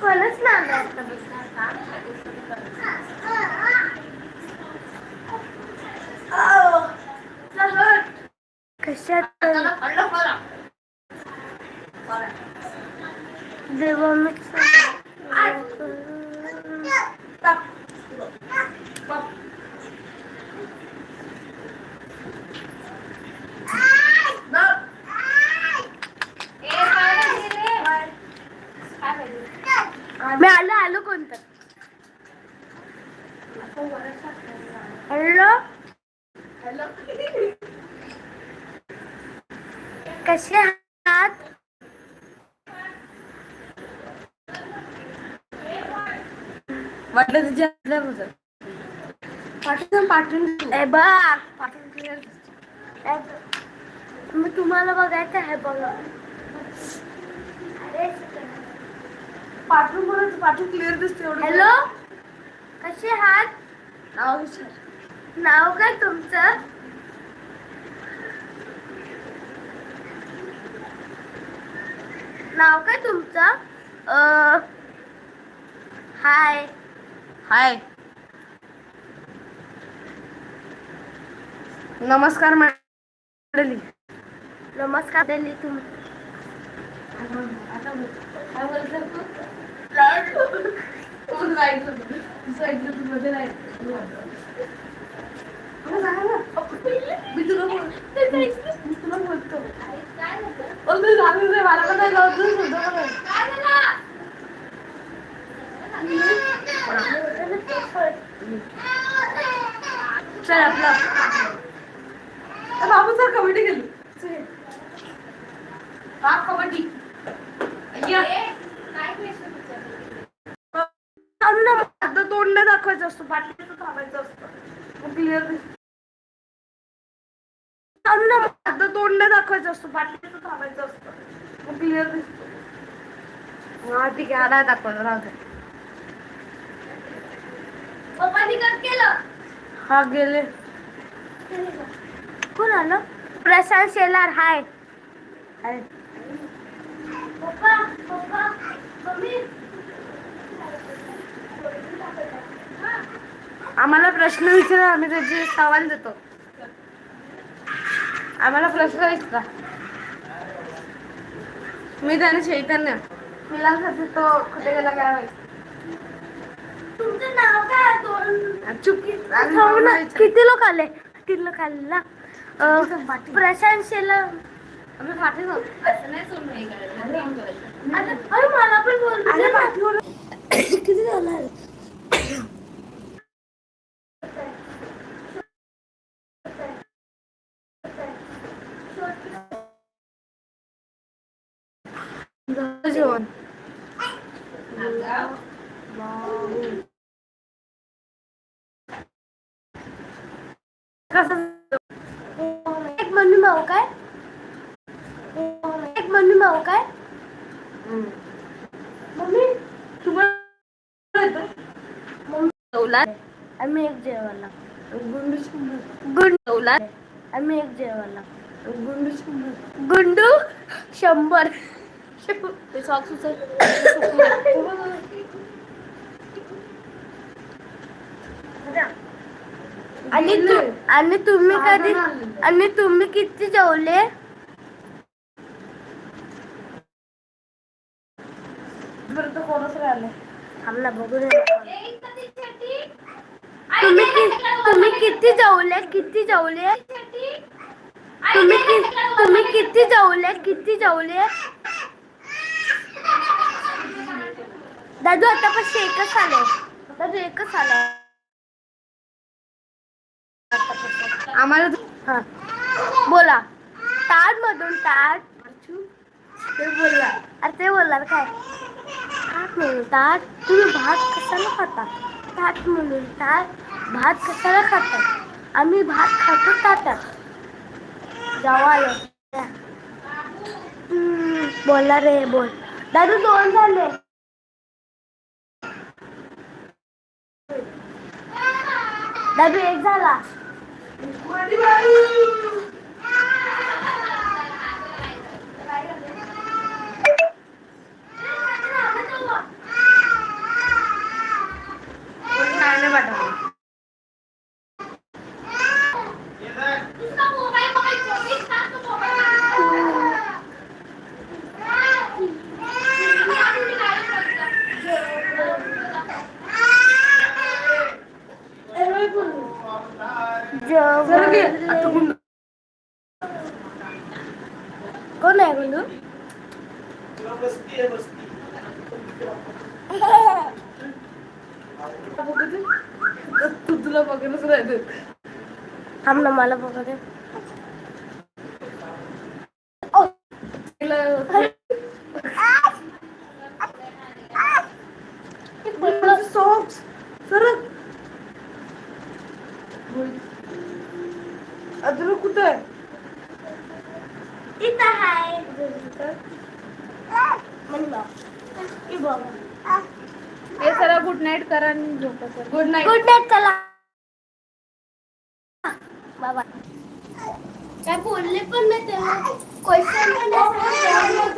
कोणच ना कशात देवा मिक्स मी आलो आलो कोणतं? हॅलो? कसे आहात? वाटलं तुझ्या पाठवून पाठवून ए बा मी तुम्हाला बघायचं आहे बघा. पाठवून बरं पाठवून क्लिअर दिसते एवढं हॅलो कसे आहात? नाव विचार. नाव काय तुमचं? नाव काय तुमचं? अ, हाय. हाय. नमस्कार मंडळी नमस्कार दिली तुम चल आपला बाबू सर कबड्डी गेली हा कबड्डी तोंड दाखवायचं असतो पाठीचं थांबायचं असतं. क्लिअर आता तोंड दाखवायचं असतो पाठीचं थांबायचं असतं. क्लिअर दिसतो हा ठीक आहे आला दाखवलं राहू दे. पप्पानी कट केलं हा गेले. कोण आलं? प्रशांत शेलार हाय. हाय. आम्हाला प्रश्न विचारा आम्ही त्याचे सवाल देतो. आम्हाला प्रश्न विचारा. मी त्याने चैतन्य. सध्या तो कुठे गेला काय माहीत. तुमचं नाव काय चुकी. किती लोक आले? किती लोक आले ना अं, प्रशांत शेलार आम्ही पाठीवर आहोत. अरे अरे मला पण बोल अरे पाठीवर किती झालं झालं जेवण कसं एक मम्मी तुम्हाला आम्ही एक जेवायला गुंडू शंभर. गुंड जेवलात आम्ही एक जेवायला गुंडू शंभर. गुंडू शंभर आणि तुम्ही कधी आणि तुम्ही किती जेवले तर कोणच राहिलं थांब ना बघू दे तुम्ही कि- तुम्ही किती जेवले किती जेवले तुम्ही कि- तुम्ही किती जेवले किती जेवले दादू आता पण एकच आले दादू एकच आले आम्हाला हा। बोला। ताट मधून ताट ते बोलला. अरे ते बोलणार काय? ताट म्हणून तुम्ही भात कशाला खाता ताट म्हणून भात कशाला खातात? आम्ही भात खातो ताटात जावा हम्म, बोला रे बोल. दादू दोन झाले. दादू एक झाला. कोण आहे गुंडू तू तुला बघूनच राहते थांब ना मला बघू दे सॉक्स सरक अद्रक कुठं आहे? इथं म्हणलं. हे सर गुड नाईट करा आणि झोपा sir good night good night चला बाबा. काय बोलले पण नाही तेव्हा क्वेश्चन पण नाही.